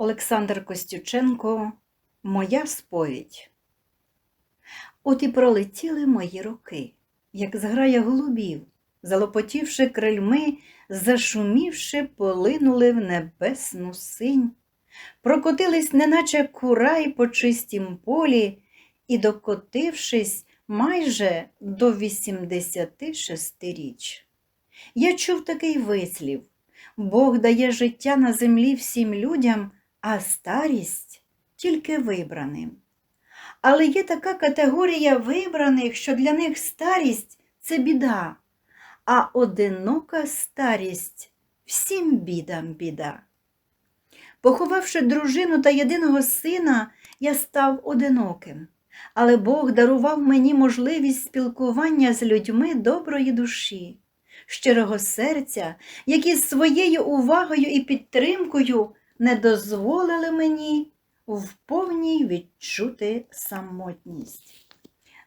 Олександр Костюченко Моя сповідь. От і пролетіли мої роки, як зграя голубів, залопотівши крильми, зашумівши, полинули в небесну синь, прокотились, неначе курай по чистім полі, і, докотившись майже до 86 річ. Я чув такий вислів Бог дає життя на землі всім людям, а старість тільки вибраним. Але є така категорія вибраних, що для них старість це біда, а одинока старість всім бідам біда. Поховавши дружину та єдиного сина, я став одиноким, але Бог дарував мені можливість спілкування з людьми доброї душі, щирого серця, які своєю увагою і підтримкою не дозволили мені в повній відчути самотність.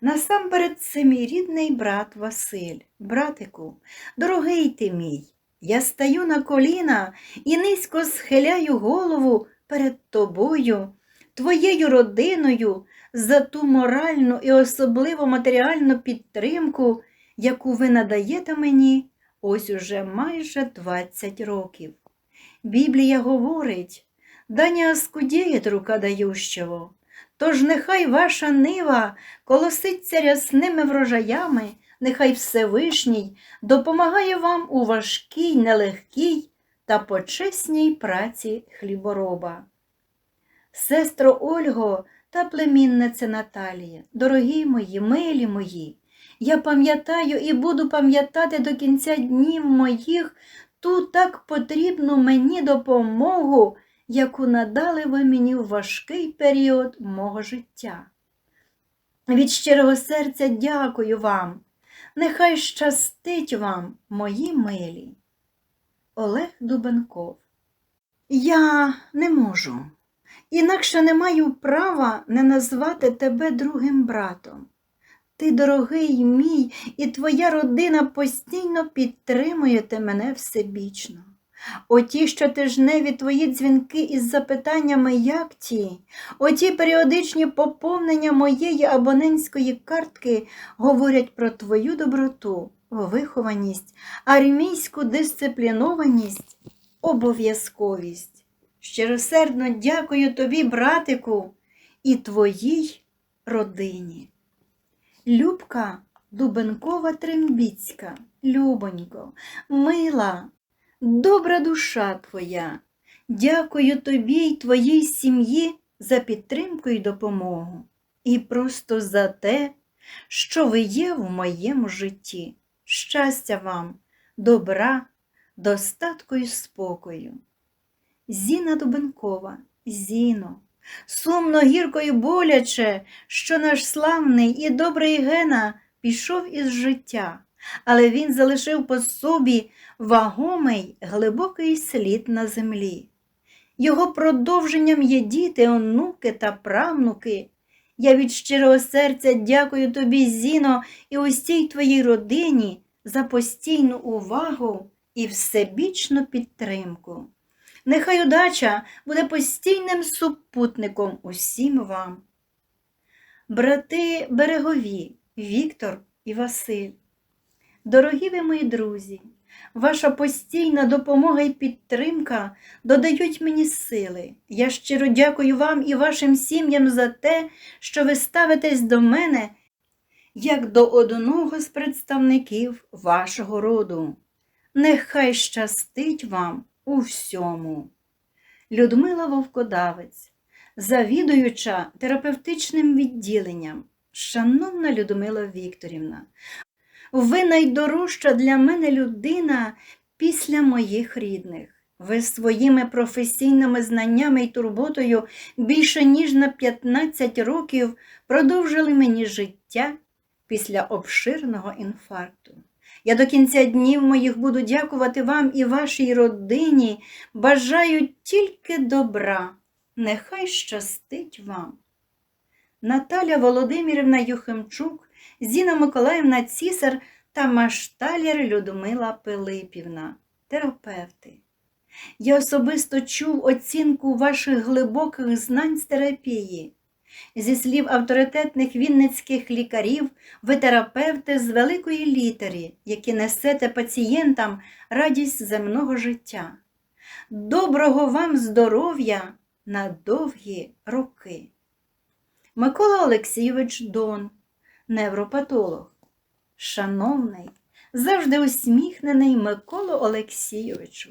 Насамперед це мій рідний брат Василь, братику, дорогий ти мій, я стаю на коліна і низько схиляю голову перед тобою, твоєю родиною за ту моральну і особливо матеріальну підтримку, яку ви надаєте мені ось уже майже 20 років. Біблія говорить, Даня скудіє рука дающого, тож нехай ваша нива колоситься рясними врожаями, нехай Всевишній допомагає вам у важкій, нелегкій та почесній праці хлібороба. Сестро Ольго та племіннице Наталія, дорогі мої, милі мої, я пам'ятаю і буду пам'ятати до кінця днів моїх ту так потрібну мені допомогу, яку надали ви мені в важкий період мого життя. Від щирого серця дякую вам, нехай щастить вам, мої милі. Олег Дубенков. Я не можу, інакше не маю права не назвати тебе другим братом. Ти, дорогий мій, і твоя родина постійно підтримуєте мене всебічно. Оті щотижневі твої дзвінки із запитаннями, як ті, оті періодичні поповнення моєї абонентської картки говорять про твою доброту, вихованість, армійську дисциплінованість, обов'язковість. Щиросердно дякую тобі, братику, і твоїй родині. Любка Дубенкова Трембіцька, Любонько, мила, добра душа твоя, дякую тобі й твоїй сім'ї за підтримку і допомогу, і просто за те, що ви є в моєму житті. Щастя вам, добра, достатку і спокою. Зіна Дубенкова, Зіно. Сумно, гірко і боляче, що наш славний і добрий Гена пішов із життя, але він залишив по собі вагомий глибокий слід на землі. Його продовженням є діти, онуки та правнуки. Я від щирого серця дякую тобі, Зіно, і усій твоїй родині за постійну увагу і всебічну підтримку. Нехай удача буде постійним супутником усім вам. Брати берегові, Віктор і Василь, дорогі ви мої друзі, ваша постійна допомога і підтримка додають мені сили. Я щиро дякую вам і вашим сім'ям за те, що ви ставитесь до мене як до одного з представників вашого роду. Нехай щастить вам у всьому. Людмила Вовкодавець, завідуюча терапевтичним відділенням, шановна Людмила Вікторівна, ви найдорожча для мене людина після моїх рідних. Ви своїми професійними знаннями і турботою більше ніж на 15 років продовжили мені життя після обширного інфаркту. Я до кінця днів моїх буду дякувати вам і вашій родині. Бажаю тільки добра. Нехай щастить вам. Наталя Володимирівна Юхимчук, Зіна Миколаївна Цісар та Машталєр Людмила Пилипівна, терапевти. Я особисто чув оцінку ваших глибоких знань з терапії. Зі слів авторитетних вінницьких лікарів, ви терапевти з великої літери, які несете пацієнтам радість земного життя. Доброго вам здоров'я на довгі роки. Микола Олексійович Дон, невропатолог. Шановний, завжди усміхнений Миколо Олексійовичу,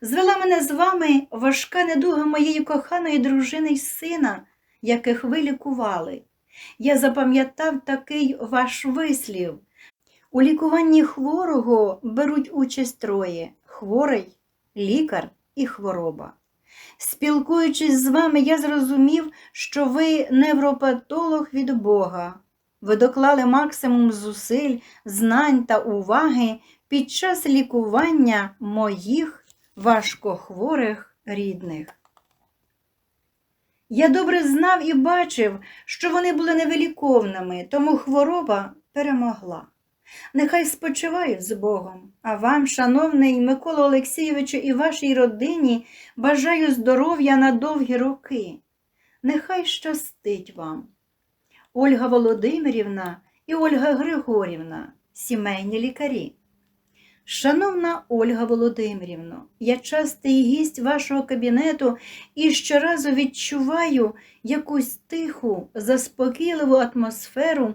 звела мене з вами важка недуга моєї коханої дружини й сина, яких ви лікували. Я запам'ятав такий ваш вислів. У лікуванні хворого беруть участь троє хворий, лікар і хвороба. Спілкуючись з вами, я зрозумів, що ви невропатолог від Бога. Ви доклали максимум зусиль, знань та уваги під час лікування моїх важкохворих рідних. Я добре знав і бачив, що вони були невиліковними, тому хвороба перемогла. Нехай спочивають з Богом, а вам, шановний Микола Олексійовичу, і вашій родині бажаю здоров'я на довгі роки. Нехай щастить вам. Ольга Володимирівна і Ольга Григорівна, сімейні лікарі. Шановна Ольга Володимирівно, я частий гість вашого кабінету і щоразу відчуваю якусь тиху, заспокійливу атмосферу,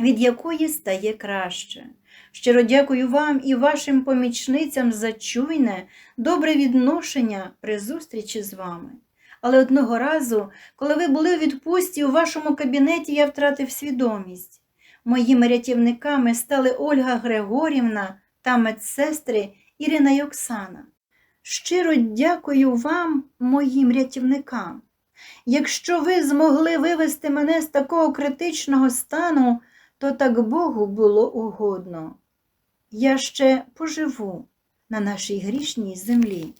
від якої стає краще. Щиро дякую вам і вашим помічницям за чуйне, добре відношення при зустрічі з вами. Але одного разу, коли ви були у відпустці у вашому кабінеті, я втратив свідомість. Моїми рятівниками стали Ольга Григорівна та медсестри Ірина й Оксана. Щиро дякую вам, моїм рятівникам. Якщо ви змогли вивести мене з такого критичного стану, то так Богу було угодно. Я ще поживу на нашій грішній землі.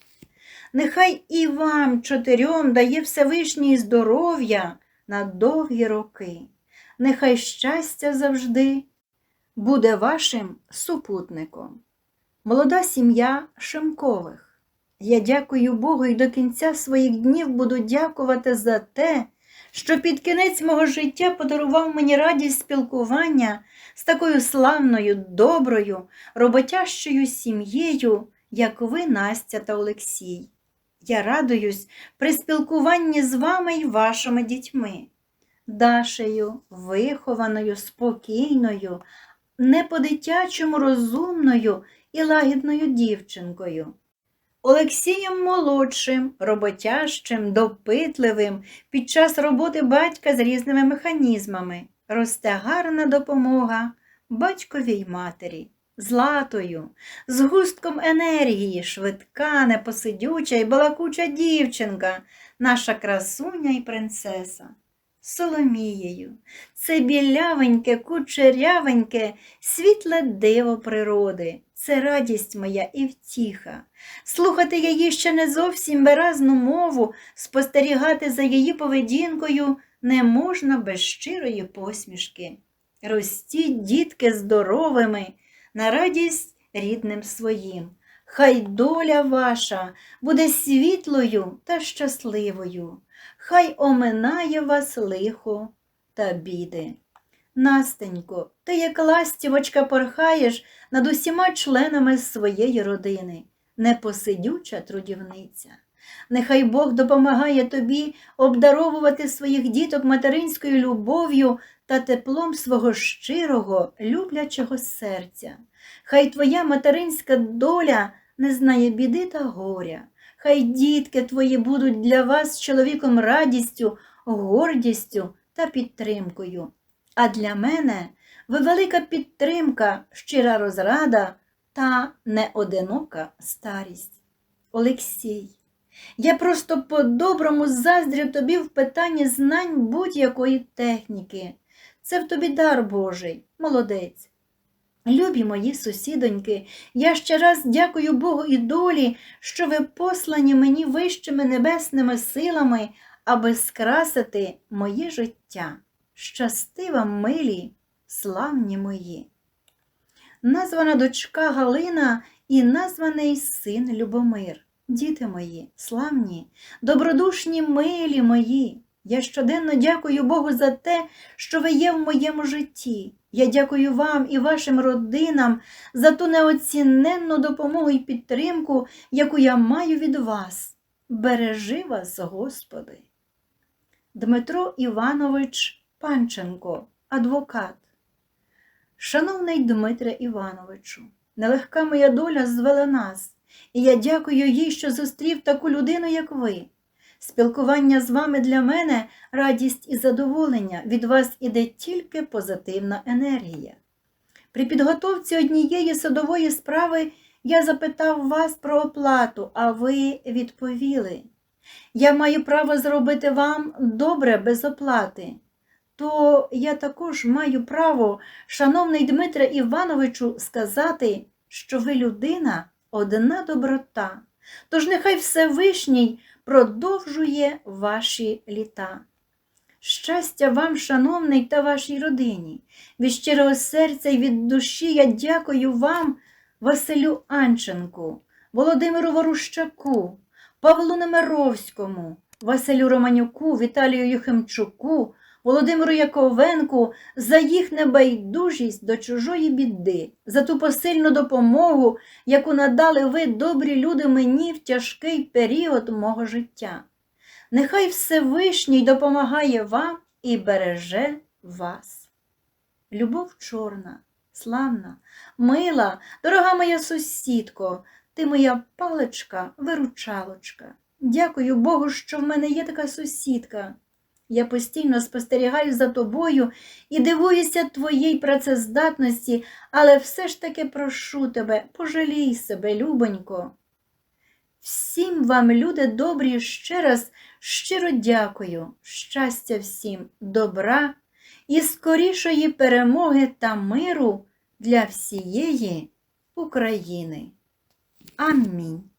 Нехай і вам чотирьом дає Всевишній здоров'я на довгі роки. Нехай щастя завжди буде вашим супутником. Молода сім'я Шимкових. Я дякую Богу і до кінця своїх днів буду дякувати за те, що під кінець мого життя подарував мені радість спілкування з такою славною, доброю, роботящою сім'єю, як ви, Настя та Олексій. Я радуюсь при спілкуванні з вами і вашими дітьми, Дашею, вихованою, спокійною, не по-дитячому розумною і лагідною дівчинкою. Олексієм молодшим, роботящим, допитливим під час роботи батька з різними механізмами росте гарна допомога батькові й матері, златою, з густком енергії, швидка, непосидюча і балакуча дівчинка, наша красуня і принцеса. Соломією, це білявеньке, кучерявеньке, світле диво природи, це радість моя і втіха. Слухати її ще не зовсім виразну мову, спостерігати за її поведінкою не можна без щирої посмішки. Ростіть, дітки, здоровими, на радість рідним своїм. Хай доля ваша буде світлою та щасливою, хай оминає вас лихо та біди. Настенько, ти як ластівочка порхаєш над усіма членами своєї родини, непосидюча трудівниця. Нехай Бог допомагає тобі обдаровувати своїх діток материнською любов'ю та теплом свого щирого, люблячого серця. Хай твоя материнська доля не знає біди та горя. Хай дітки твої будуть для вас чоловіком радістю, гордістю та підтримкою. А для мене ви велика підтримка, щира розрада та неодинока старість. Олексій, я просто по-доброму заздрю тобі в питанні знань будь-якої техніки. Це в тобі дар Божий, молодець. Любі мої сусідоньки, я ще раз дякую Богу і долі, що ви послані мені вищими небесними силами, аби скрасити моє життя. Щасти вам, милі, славні мої. Названа дочка Галина і названий син Любомир. Діти мої, славні, добродушні, милі мої, я щоденно дякую Богу за те, що ви є в моєму житті. Я дякую вам і вашим родинам за ту неоціненну допомогу і підтримку, яку я маю від вас. Бережи вас, Господи. Дмитро Іванович Панченко, адвокат. Шановний Дмитре Івановичу, нелегка моя доля звела нас, і я дякую їй, що зустрів таку людину, як ви. Спілкування з вами для мене радість і задоволення, від вас іде тільки позитивна енергія. При підготовці однієї садової справи я запитав вас про оплату, а ви відповіли. Я маю право зробити вам добре без оплати. То я також маю право, шановний Дмитре Івановичу, сказати, що ви людина одна доброта. Тож нехай Всевишній продовжує ваші літа. Щастя вам, шановний, та вашій родині. Від щирого серця і від душі я дякую вам, Василю Анченку, Володимиру Ворущаку, Павлу Немировському, Василю Романюку, Віталію Юхимчуку, Володимиру Яковенку за їх небайдужість до чужої біди, за ту посильну допомогу, яку надали ви, добрі люди, мені в тяжкий період мого життя. Нехай Всевишній допомагає вам і береже вас. Любов чорна, славна, мила, дорога моя сусідко, ти моя паличка, виручалочка. Дякую Богу, що в мене є така сусідка. Я постійно спостерігаю за тобою і дивуюся твоїй працездатності, але все ж таки прошу тебе, пожалій себе, любонько. Всім вам, люди добрі, ще раз щиро дякую, щастя всім, добра і скорішої перемоги та миру для всієї України. Амінь.